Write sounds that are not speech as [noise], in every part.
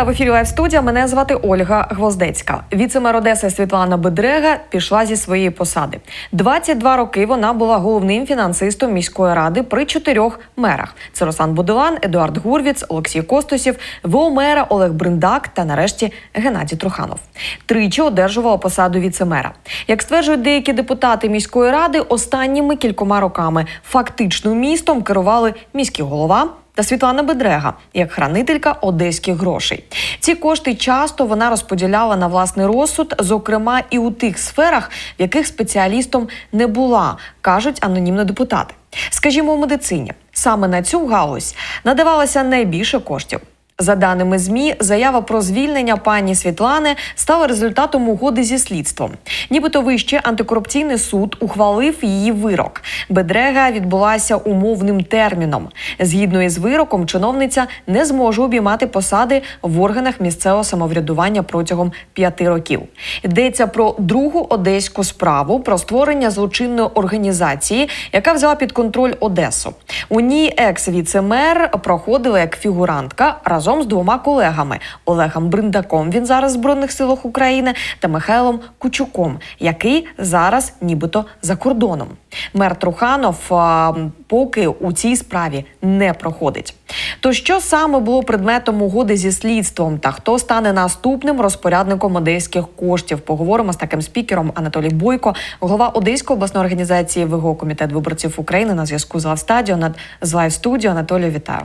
Вітаю в ефірі Лайв студія. Мене звати Ольга Гвоздецька. Віцемер Одеси Світлана Бедрега пішла зі своєї посади. 22 роки вона була головним фінансистом міської ради при чотирьох мерах: це Руслан Будилан, Едуард Гурвіц, Олексій Костусів, ВО мера Олег Бриндак та нарешті Геннадій Труханов. Тричі одержувала посаду віцемера. Як стверджують деякі депутати міської ради, останніми кількома роками фактично містом керували міський голова та Світлана Бедрега як хранителька одеських грошей. Ці кошти часто вона розподіляла на власний розсуд, зокрема і у тих сферах, в яких спеціалістом не була, кажуть анонімні депутати. Скажімо, у медицині саме на цю галузь надавалося найбільше коштів. За даними змі, заява про звільнення пані Світлани стала результатом угоди зі слідством. Нібито вищий антикорупційний суд ухвалив її вирок. Бедрега відбулася умовним терміном. Згідно із вироком, чиновниця не зможе обіймати посади в органах місцевого самоврядування протягом п'яти років. Йдеться про другу одеську справу про створення злочинної організації, яка взяла під контроль Одесу. У ній екс-віцемер проходила як фігурантка разом з двома колегами Олегом Бриндаком. Він зараз в збройних силах України та Михайлом Кучуком, який зараз нібито за кордоном. Мер Труханов а, поки у цій справі не проходить. То що саме було предметом угоди зі слідством та хто стане наступним розпорядником одеських коштів? Поговоримо з таким спікером Анатолій Бойко, голова Одеської обласної організації ВГО Комітет виборців України на зв'язку з Лайв-стадіо над з Лайв студіо. Анатолію, вітаю.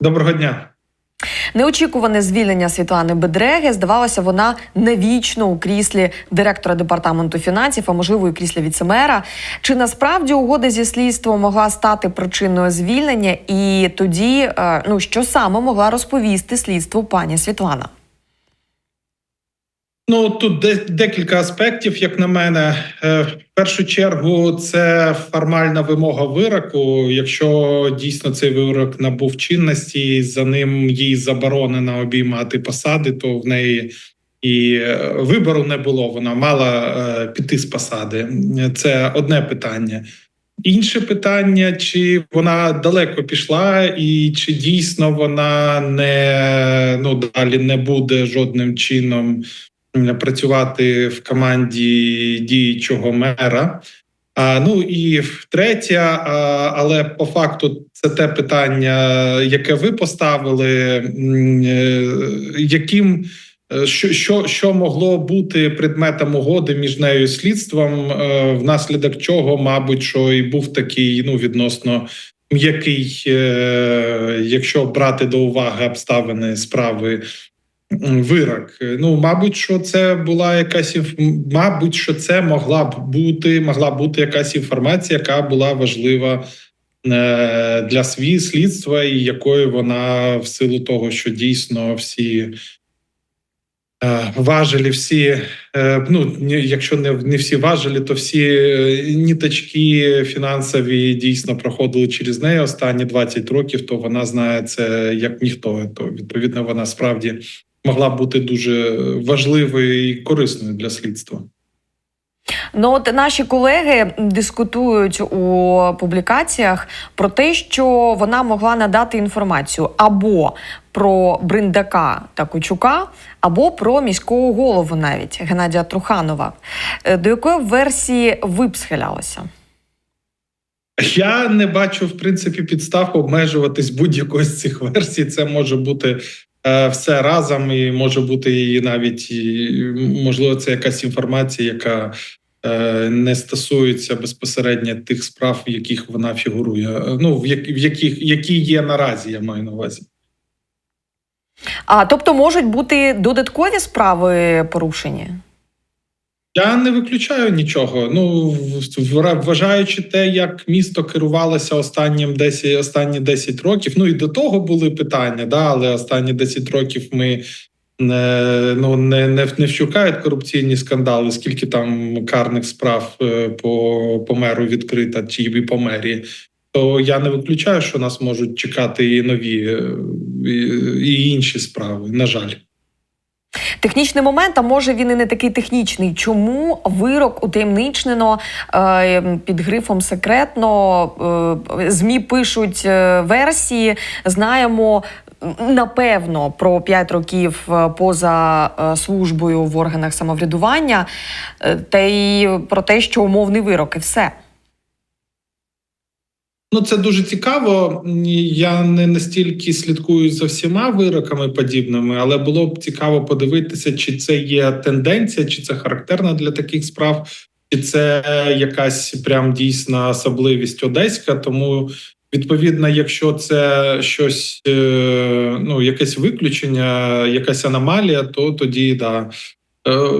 Доброго дня. Неочікуване звільнення Світлани Бедреги здавалося, вона навічно у кріслі директора департаменту фінансів, а можливо, і кріслі віцемера. Чи насправді угода зі слідством могла стати причиною звільнення? І тоді, е, ну що саме могла розповісти слідству пані Світлана? Ну тут декілька аспектів, як на мене. Е, В першу чергу, це формальна вимога вироку. Якщо дійсно цей вирок набув чинності, за ним їй заборонено обіймати посади, то в неї і е, вибору не було. Вона мала е, піти з посади. Це одне питання. Інше питання: чи вона далеко пішла, і чи дійсно вона не ну далі не буде жодним чином працювати в команді діючого мера. А, ну і втретє, а, але по факту це те питання, яке ви поставили, е, яким е, що, що, що могло бути предметом угоди між нею і слідством, е, внаслідок чого, мабуть, що і був такий ну відносно м'який, якщо брати до уваги обставини справи вирок. Ну, мабуть, що це була якась інф- мабуть, що це могла б бути, могла бути якась інформація, яка була важлива е, для свій слідства, і якою вона в силу того, що дійсно всі. е, Важелі всі, е, ну якщо не, не всі важелі, то всі ніточки фінансові дійсно проходили через неї останні 20 років. То вона знає це як ніхто. То відповідно вона справді могла бути дуже важливою і корисною для слідства. Ну, от наші колеги дискутують у публікаціях про те, що вона могла надати інформацію або про Бриндака та Кучука, або про міського голову, навіть Геннадія Труханова. Е, До якої версії ви б схилялися? Я не бачу в принципі підстав обмежуватись будь-якою з цих версій. Це може бути все разом, і може бути і навіть можливо, це якась інформація, яка е, не стосується безпосередньо тих справ, в яких вона фігурує. Е, Ну в яких які є наразі, я маю на увазі. А тобто можуть бути додаткові справи порушені? Я не виключаю нічого. Ну вважаючи те, як місто керувалося останнім 10, останні 10 років. Ну і до того були питання, да, але останні 10 років ми не, ну, не, не, не вщукають корупційні скандали, скільки там карних справ е, по, по меру відкрита, чи і по мерії. То я не виключаю, що нас можуть чекати і нові, е, і, і інші справи. На жаль. Технічний момент, а може він і не такий технічний. Чому вирок утаємничнено е, під грифом секретно? Е, ЗМІ пишуть е, версії. Знаємо напевно про 5 років поза службою в органах самоврядування, та й про те, що умовний вирок і все. Ну, це дуже цікаво. Я не настільки слідкую за всіма вироками подібними, але було б цікаво подивитися, чи це є тенденція, чи це характерно для таких справ, чи це якась прям дійсна особливість одеська. Тому відповідно, якщо це щось, е, ну якесь виключення, якась аномалія, то тоді да. Е,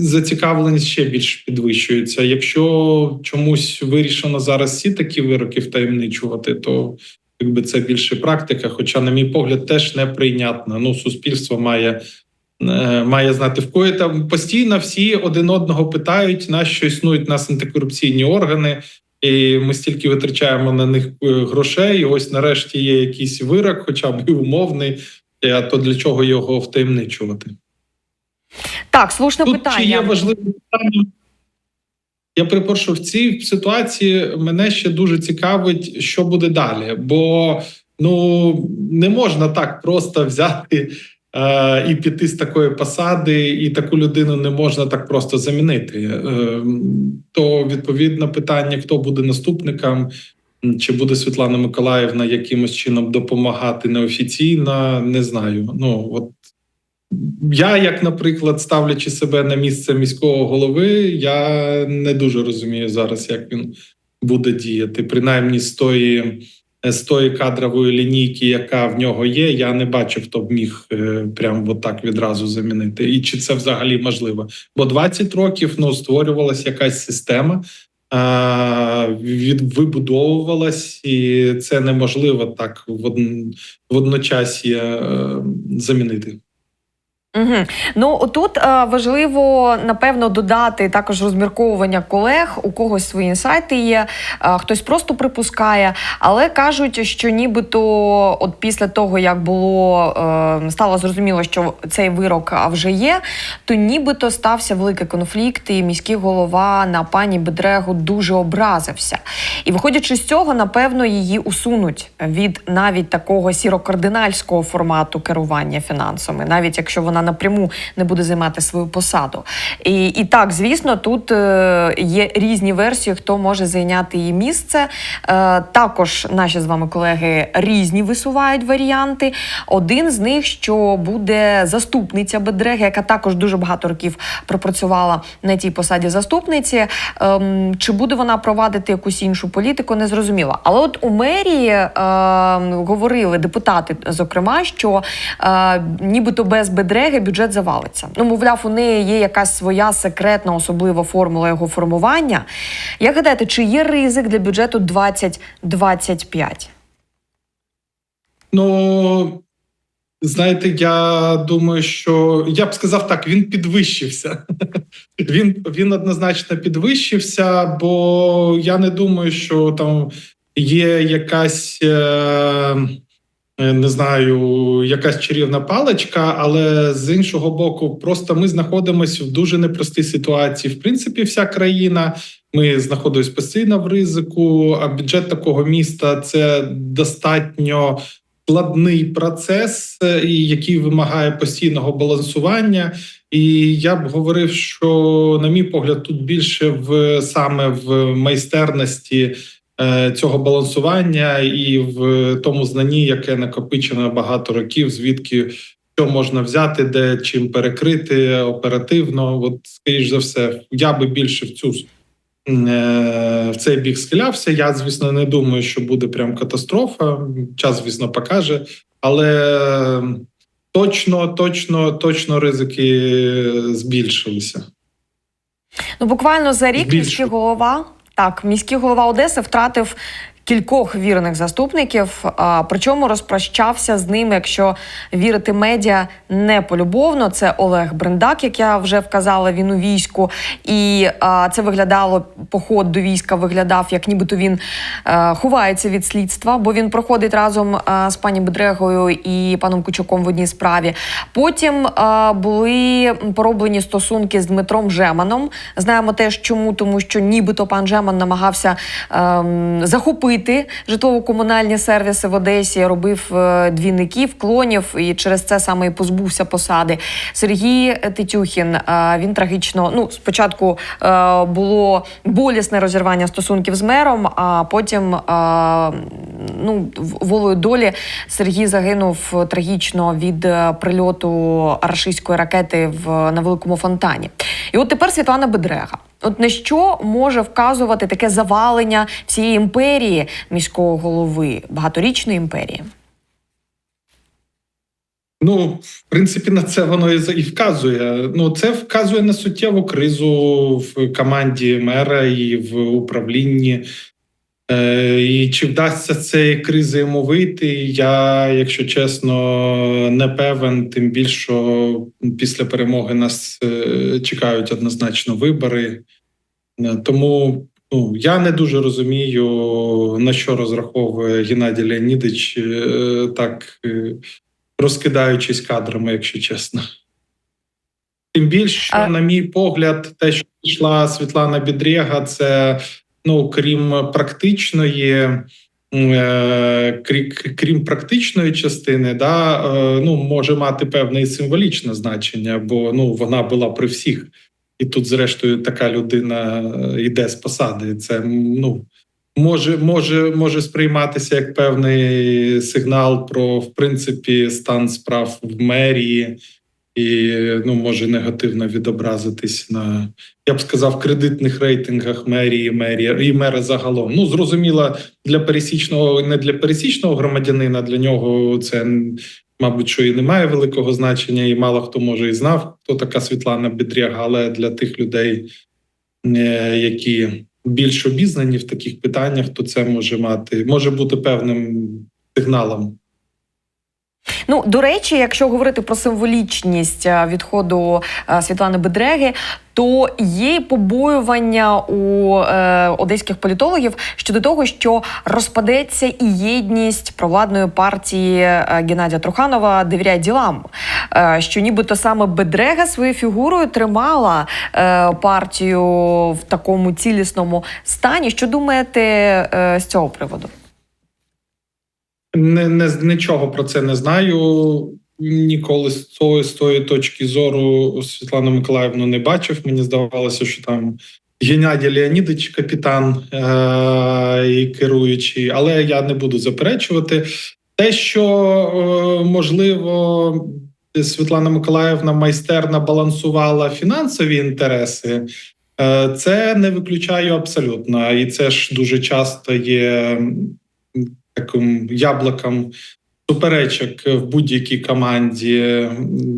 Зацікавленість ще більш підвищується. Якщо чомусь вирішено зараз всі такі вироки втаємничувати, то якби це більше практика. Хоча, на мій погляд, теж неприйнятно. Ну, суспільство має, е, має знати в кої там постійно всі один одного питають, на що існують нас антикорупційні органи, і ми стільки витрачаємо на них е, грошей. І ось нарешті є якийсь вирок, хоча б і умовний. А то для чого його втаємничувати? Так, слушне Тут питання. чи є важливе питання? Я перепрошую, в цій ситуації мене ще дуже цікавить, що буде далі. Бо ну не можна так просто взяти е, і піти з такої посади, і таку людину не можна так просто замінити. Е, то відповідно питання: хто буде наступником, чи буде Світлана Миколаївна якимось чином допомагати неофіційно, не знаю. Ну от я, як, наприклад, ставлячи себе на місце міського голови, я не дуже розумію зараз, як він буде діяти. Принаймні, з тої, з тої кадрової лінійки, яка в нього є, я не бачу, хто б міг е, прям отак відразу замінити. І чи це взагалі можливо? Бо 20 років ну, створювалася якась система. Від вибудовувалась, і це неможливо так в одн- в одночасі е, замінити. Угу. Ну тут е, важливо напевно додати також розмірковування колег. У когось свої інсайти є, е, хтось просто припускає, але кажуть, що нібито, от після того як було е, стало зрозуміло, що цей вирок вже є, то нібито стався великий конфлікт, і міський голова на пані Бедрегу дуже образився. І виходячи з цього, напевно, її усунуть від навіть такого сірокардинальського формату керування фінансами, навіть якщо вона напряму не буде займати свою посаду. І, і так, звісно, тут е, є різні версії, хто може зайняти її місце. Е, також наші з вами колеги різні висувають варіанти. Один з них, що буде заступниця Бедреги, яка також дуже багато років пропрацювала на тій посаді заступниці. Ем, чи буде вона провадити якусь іншу політику, не зрозуміло. Але от у мерії е, говорили депутати, зокрема, що нібито без Бедреги бюджет завалиться. Ну, мовляв, у неї є якась своя секретна особлива формула його формування. Як гадаєте, чи є ризик для бюджету 2025? Ну, знаєте, я думаю, що я б сказав так: він підвищився. [laughs] Він, він однозначно підвищився, бо я не думаю, що там є якась. Е- не знаю, якась чарівна паличка, але з іншого боку, просто ми знаходимося в дуже непростій ситуації. В принципі, вся країна. Ми знаходимося постійно в ризику. А бюджет такого міста це достатньо складний процес, е, який вимагає постійного балансування. І я б говорив, що, на мій погляд, тут більше в саме в майстерності е, цього балансування і в тому знанні, яке накопичено багато років, звідки що можна взяти, де чим перекрити оперативно. От, скоріш за все, я би більше в цю е, в цей бік схилявся. Я, звісно, не думаю, що буде прям катастрофа. Час, звісно, покаже, але точно, точно, точно ризики збільшилися. Ну, буквально за рік міський голова, так, міський голова Одеси втратив кількох вірних заступників, причому розпрощався з ними, якщо вірити медіа, не полюбовно. Це Олег Брендак, як я вже вказала, він у війську. І це виглядало, поход до війська виглядав, як нібито він ховається від слідства, бо він проходить разом з пані Бедрегою і паном Кучуком в одній справі. Потім були пороблені стосунки з Дмитром Жеманом. Знаємо теж чому, тому що нібито пан Жеман намагався ем, захопити робити житлово-комунальні сервіси в Одесі, робив е, двійників, клонів і через це саме і позбувся посади. Сергій Тетюхін е, він трагічно. Ну, спочатку е, було болісне розірвання стосунків з мером, а потім ну, в- волею долі Сергій загинув трагічно від прильоту рашистської ракети в на великому фонтані. І от тепер Світлана Бедрега. От на що може вказувати таке завалення всієї імперії міського голови, багаторічної імперії? Ну, в принципі, на це воно і вказує. Ну, це вказує на суттєву кризу в команді мера і в управлінні. Е, і чи вдасться цієї кризи йому вийти? Я, якщо чесно, не певен. Тим більше, що після перемоги нас е, чекають однозначно вибори. Е, Тому ну, я не дуже розумію, на що розраховує Геннадій Леонідович е, так. розкидаючись кадрами, якщо чесно. Тим більше, А- на мій погляд, те, що пішла Світлана Бідрєга, це ну, крім практичної. м, е, крі- Крім практичної частини, да, е, ну може мати певне символічне значення, бо ну вона була при всіх, і тут, зрештою, така людина е, йде з посади. Це ну може, може, може сприйматися як певний сигнал про в принципі стан справ в мерії, і ну може негативно відобразитись на я б сказав кредитних рейтингах мерії, мерії і мера загалом. Ну зрозуміло, для пересічного не для пересічного громадянина. Для нього це мабуть, що і не має великого значення, і мало хто може і знав, хто така Світлана Бідряга, але для тих людей, е, які більш обізнані в таких питаннях, то це може мати може бути певним сигналом. Ну, до речі, якщо говорити про символічність е, відходу е, Світлани Бедреги, то є побоювання у е, одеських політологів щодо того, що розпадеться і єдність провладної партії е, Геннадія Труханова «Довіряй ділам. Е, що нібито саме Бедрега своєю фігурою тримала е, партію в такому цілісному стані. Що думаєте е, з цього приводу? Не, не нічого про це не знаю. Ніколи з тої, з тої точки зору Світлану Миколаївну не бачив. Мені здавалося, що там Геннадій Леонідович капітан е- і керуючий, але я не буду заперечувати. Те, що е- можливо Світлана Миколаївна майстерно балансувала фінансові інтереси, е- це не виключаю абсолютно. І це ж дуже часто є таким яблуком суперечок в будь-якій команді.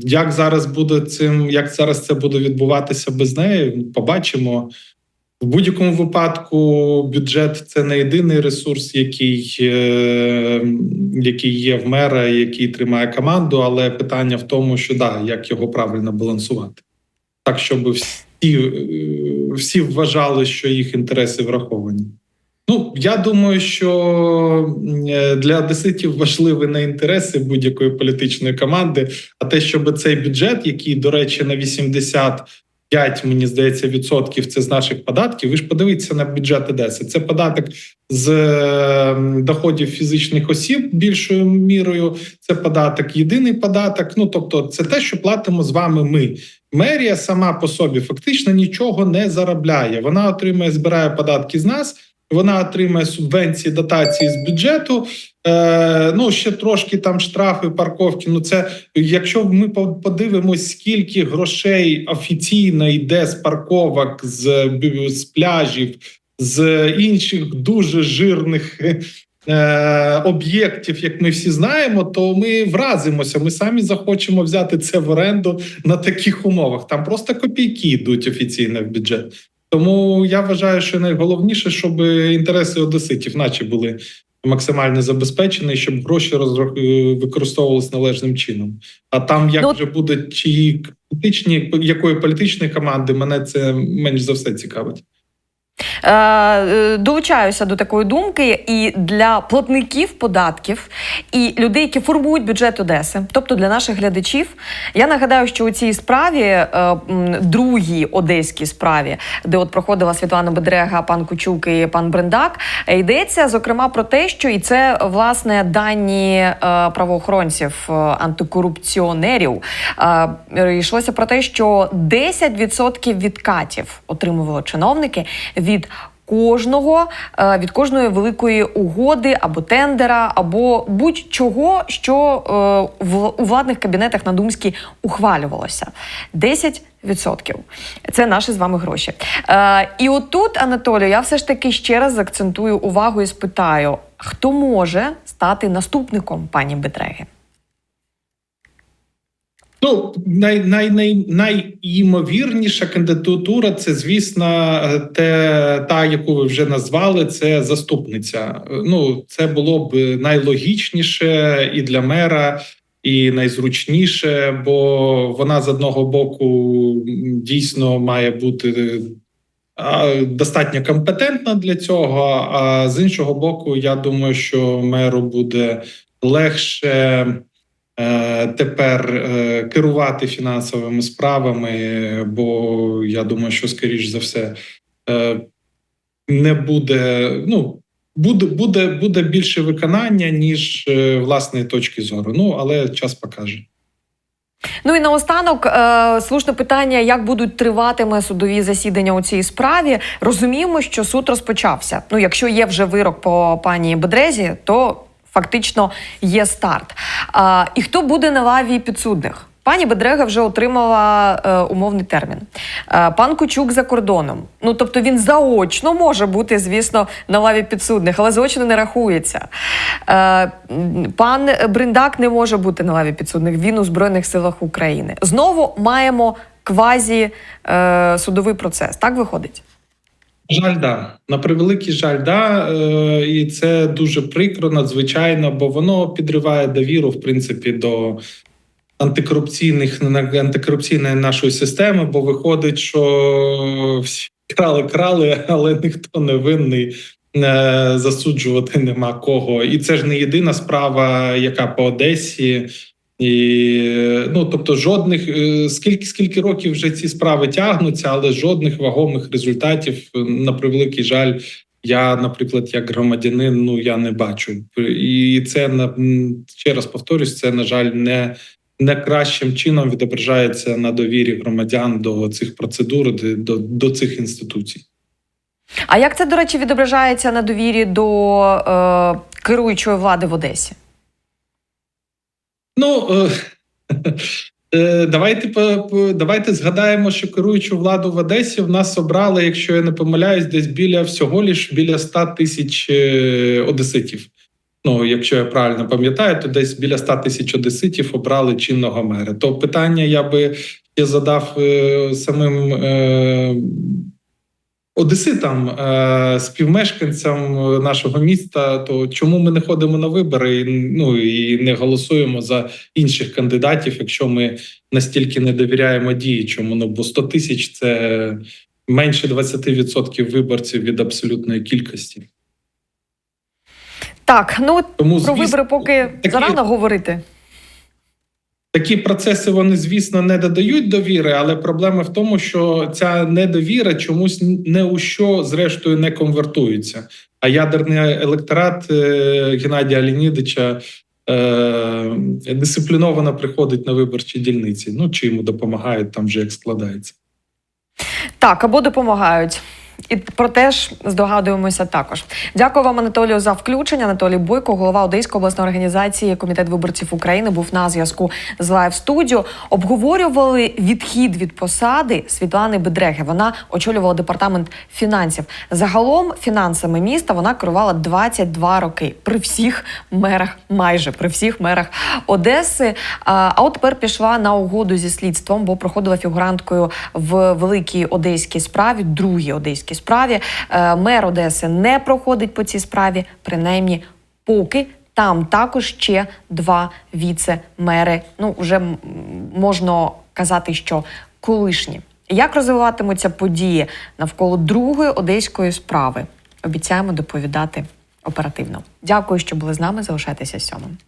Як зараз буде цим, як зараз це буде відбуватися без неї? Побачимо. В будь-якому випадку бюджет це не єдиний ресурс, який, е, який є в мера, який тримає команду, але питання в тому, що да, як його правильно балансувати, так щоб всі, е, всі вважали, що їх інтереси враховані. Ну, я думаю, що е, для одеситів важливі не інтереси будь-якої політичної команди, а те, щоб цей бюджет, який, до речі, на 85, мені здається, відсотків це з наших податків. Ви ж подивіться на бюджет Одеси. Це податок з е, доходів фізичних осіб більшою мірою. Це податок, єдиний податок. Ну тобто, це те, що платимо з вами. Ми мерія сама по собі фактично нічого не заробляє. Вона отримує, збирає податки з нас. Вона отримує субвенції, дотації з бюджету. Е, ну ще трошки там штрафи, парковки. Ну це якщо ми подивимось, скільки грошей офіційно йде з парковок, з, з пляжів, з інших дуже жирних. е, Об'єктів, як ми всі знаємо, то ми вразимося. Ми самі захочемо взяти це в оренду на таких умовах. Там просто копійки йдуть офіційно в бюджет. Тому я вважаю, що найголовніше, щоб інтереси одеситів, наче були максимально забезпечені, щоб гроші розрах... е, використовувалися належним чином. А там як Ну, вже буде чиї політичні якої політичної команди, мене це менш за все цікавить. Е, е, долучаюся до такої думки, і для платників податків і людей, які формують бюджет Одеси, тобто для наших глядачів, я нагадаю, що у цій справі, е, другій одеській справі, де от проходила Світлана Бедрега, пан Кучук і пан Брендак, йдеться зокрема про те, що і це власне дані правоохоронців, антикорупціонерів. Йшлося про те, що 10% відкатів отримували чиновники від кожного е, від кожної великої угоди або тендера, або будь-чого, що е, у владних кабінетах на Думській ухвалювалося. 10%. Це наші з вами гроші. Е, і отут, Анатолію, я все ж таки ще раз акцентую увагу і спитаю, хто може стати наступником пані Бедреги? Ну, най, най, най, найімовірніша кандидатура це, звісно, те, та, яку ви вже назвали, це заступниця. Ну, це було б найлогічніше і для мера, і найзручніше, бо вона з одного боку дійсно має бути достатньо компетентна для цього. А з іншого боку, я думаю, що меру буде легше тепер е, керувати фінансовими справами, бо я думаю, що скоріш за все е, не буде. Ну буде, буде, буде більше виконання, ніж е, власної точки зору. Ну але час покаже. Ну і наостанок е, слушне питання: як будуть триватиме судові засідання у цій справі? Розуміємо, що суд розпочався. Ну, якщо є вже вирок по пані Бедрезі, то фактично є старт. А, і хто буде на лаві підсудних? Пані Бедрега вже отримала е, умовний термін. Е, пан Кучук за кордоном. Ну тобто він заочно може бути, звісно, на лаві підсудних, але заочно не рахується. Е, пан Бриндак не може бути на лаві підсудних. Він у Збройних силах України. Знову маємо квазі е, судовий процес. Так виходить? Жаль, да. На превеликий жаль, да. Е, і це дуже прикро, надзвичайно, бо воно підриває довіру, в принципі, до антикорупційних антикорупційної нашої системи, бо виходить, що всі крали, крали, але ніхто не винний. е, Засуджувати нема кого, і це ж не єдина справа, яка по Одесі. І ну тобто, жодних е, скільки скільки років вже ці справи тягнуться, але жодних вагомих результатів е, на превеликий жаль. Я, наприклад, як громадянин, ну я не бачу, і це на ще раз повторюсь, це на жаль не, не кращим чином відображається на довірі громадян до цих процедур, до, до, цих інституцій. А як це, до речі, відображається на довірі до е, керуючої влади в Одесі? Ну е, [laughs] е, давайте давайте згадаємо, що керуючу владу в Одесі в нас обрали, якщо я не помиляюсь, десь біля всього лиш біля 100 тисяч е, одеситів. Ну, якщо я правильно пам'ятаю, то десь біля 100 тисяч одеситів обрали чинного мера. То питання я би ще задав е, самим одеситам, е, співмешканцям нашого міста. То чому ми не ходимо на вибори? і, Ну і не голосуємо за інших кандидатів, якщо ми настільки не довіряємо діючому? Ну бо 100 тисяч це менше 20% виборців від абсолютної кількості. Так, ну Тому про звісно, вибори поки такі- зарано говорити. Такі процеси вони, звісно, не додають довіри, але проблема в тому, що ця недовіра чомусь не у що зрештою не конвертується. А ядерний електорат е, Геннадія Леонідовича е, дисципліновано приходить на виборчі дільниці. Ну чи йому допомагають там вже як складається. Так, або допомагають. І про те ж здогадуємося також. Дякую вам, Анатолію, за включення. Анатолій Бойко, голова Одеської обласної організації Комітет виборців України, був на зв'язку з Лайв студіо. Обговорювали відхід від посади Світлани Бедреги. Вона очолювала департамент фінансів. Загалом фінансами міста вона керувала 22 роки при всіх мерах, майже при всіх мерах Одеси. А от тепер пішла на угоду зі слідством, бо проходила фігуранткою в великій одеській справі, другій одеській справі. Е, Мер Одеси не проходить по цій справі, принаймні поки. Там також ще два віце-мери. Ну, вже можна казати, що колишні Як розвиватимуться події навколо другої одеської справи? Обіцяємо доповідати оперативно. Дякую, що були з нами. Залишайтеся сьомим.